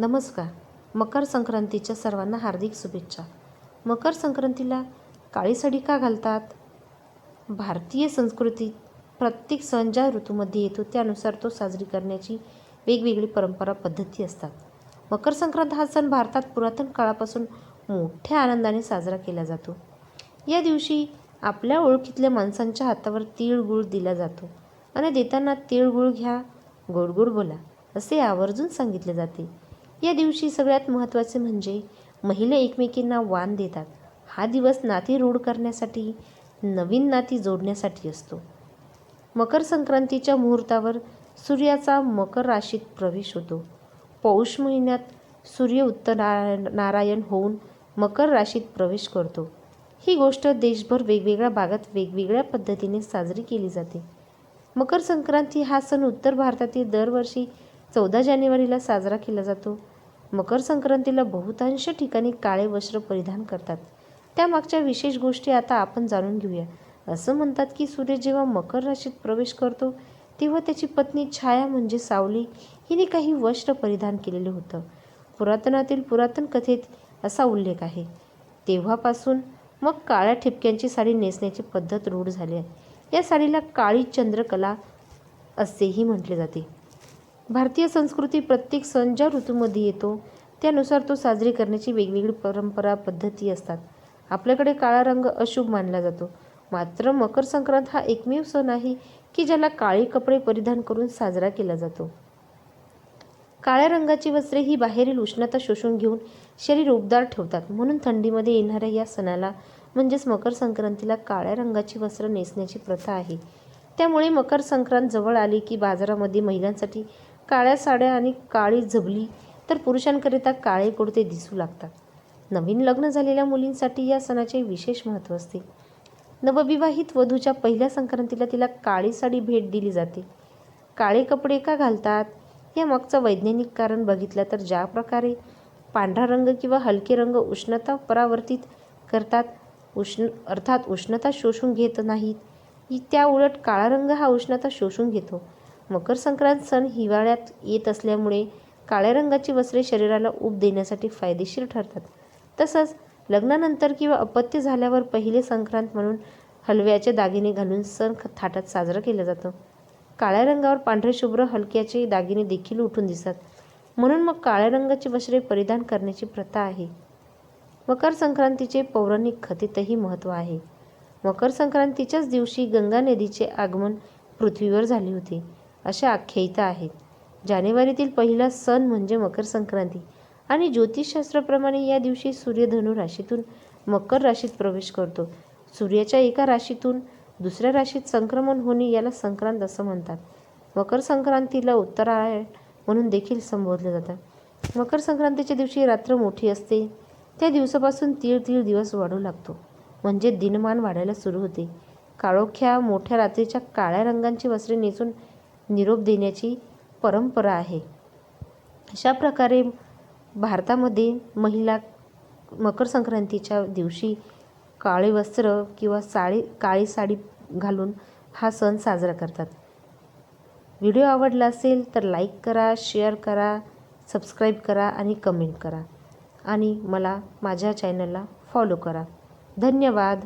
नमस्कार. मकर संक्रांतीच्या सर्वांना हार्दिक शुभेच्छा. मकर संक्रांतीला काळी साडी का घालतात? भारतीय संस्कृतीत प्रत्येक सण ज्या ऋतूमध्ये येतो त्यानुसार तो साजरी करण्याची वेगवेगळी परंपरा पद्धती असतात. मकर संक्रांत हा सण भारतात पुरातन काळापासून मोठ्या आनंदाने साजरा केला जातो. या दिवशी आपल्या ओळखीतल्या माणसांच्या हातावर तिळगुळ दिला जातो आणि देताना तिळगुळ घ्या गोड गोड बोला असे आवर्जून सांगितले जाते. या दिवशी सगळ्यात महत्त्वाचे म्हणजे महिला एकमेकींना वाण देतात. हा दिवस नाती रूढ करण्यासाठी नवीन नाती जोडण्यासाठी असतो. मकर संक्रांतीच्या मुहूर्तावर सूर्याचा मकर राशीत प्रवेश होतो. पौष महिन्यात सूर्य उत्तर नारायण होऊन मकर राशीत प्रवेश करतो. ही गोष्ट देशभर वेगवेगळ्या भागात वेगवेगळ्या पद्धतीने साजरी केली जाते. मकर संक्रांती हा सण उत्तर भारतातील दरवर्षी चौदा जानेवारीला साजरा केला जातो. मकर संक्रांतीला बहुतांश ठिकाणी काळे वस्त्र परिधान करतात. त्यामागच्या विशेष गोष्टी आता आपण जाणून घेऊया. असं म्हणतात की सूर्य जेव्हा मकर राशीत प्रवेश करतो तेव्हा त्याची पत्नी छाया म्हणजे सावली हिने काही वस्त्र परिधान केलेलं होतं. पुरातनातील पुरातन कथेत असा उल्लेख आहे. तेव्हापासून मग काळ्या ठिपक्यांची साडी नेसण्याची पद्धत रूढ झाली आहे. या साडीला काळी चंद्रकला असेही म्हटले जाते. भारतीय संस्कृती प्रत्येक सण ज्या ऋतूमध्ये येतो त्यानुसार तो साजरी करण्याची वेगवेगळी परंपरा पद्धती असतात. आपल्याकडे काळा रंग अशुभ मानला जातो. मात्र मकर संक्रांत हा एकमेव सण आहे की ज्याला काळे कपडे परिधान करून साजरा केला जातो. काळ्या रंगाची वस्त्रे ही बाहेरील उष्णता शोषून घेऊन शरीर उबदार ठेवतात. म्हणून थंडीमध्ये येणाऱ्या या सणाला म्हणजेच मकर संक्रांतीला काळ्या रंगाची वस्त्र नेसण्याची प्रथा आहे. त्यामुळे मकर संक्रांत जवळ आली की बाजारामध्ये महिलांसाठी काळ्या साड्या आणि काळी झबली तर पुरुषांकरिता काळे कुडते दिसू लागतात. नवीन लग्न झालेल्या मुलींसाठी या सणाचे विशेष महत्त्व असते. नवविवाहित वधूच्या पहिल्या संक्रांतीला तिला काळी साडी भेट दिली जाते. काळे कपडे का घालतात? या मागचं वैज्ञानिक कारण बघितलं तर ज्या प्रकारे पांढरा रंग किंवा हलके रंग उष्णता परावर्तित करतात उष्ण अर्थात उष्णता शोषून घेत नाहीत त्या उलट काळा रंग हा उष्णता शोषून घेतो. मकर संक्रांत सण हिवाळ्यात येत असल्यामुळे काळ्या रंगाची वस्त्रे शरीराला ऊब देण्यासाठी फायदेशीर ठरतात. तसंच लग्नानंतर किंवा अपत्य झाल्यावर पहिले संक्रांत म्हणून हलव्याचे दागिने घालून सण थाटात साजरा केला जातो. काळ्या रंगावर पांढरे शुभ्र हलक्याचे दागिने देखील उठून दिसतात. म्हणून मग काळ्या रंगाची वस्त्रे परिधान करण्याची प्रथा आहे. मकर संक्रांतीचे पौराणिक कथेतही महत्त्व आहे. मकर संक्रांतीच्याच दिवशी गंगा नदीचे आगमन पृथ्वीवर झाले होते. अशा आख्यायिका आहेत. जानेवारीतील पहिला सण म्हणजे मकर संक्रांती. आणि ज्योतिषशास्त्राप्रमाणे या दिवशी सूर्य धनु राशीतून मकर राशीत प्रवेश करतो. सूर्याच्या एका राशीतून दुसऱ्या राशीत संक्रमण होणे याला संक्रांत असं म्हणतात. मकर संक्रांतीला उत्तरायण म्हणून देखील संबोधलं जातात. मकर संक्रांतीच्या दिवशी रात्र मोठी असते. त्या दिवसापासून तीळ तीळ दिवस वाढू लागतो. म्हणजे दिनमान वाढायला सुरू होते. काळोख्या मोठ्या रात्रीच्या काळ्या रंगांची वस्त्रे नेसून निरोप देण्याची परंपरा आहे. अशा प्रकारे भारतामध्ये महिला मकर संक्रांतीच्या दिवशी काळे वस्त्र किंवा साडी काळी साडी घालून हा सण साजरा करतात. व्हिडिओ आवडला असेल तर लाईक करा शेअर करा सबस्क्राईब करा आणि कमेंट करा. आणि मला माझ्या चॅनलला फॉलो करा. धन्यवाद.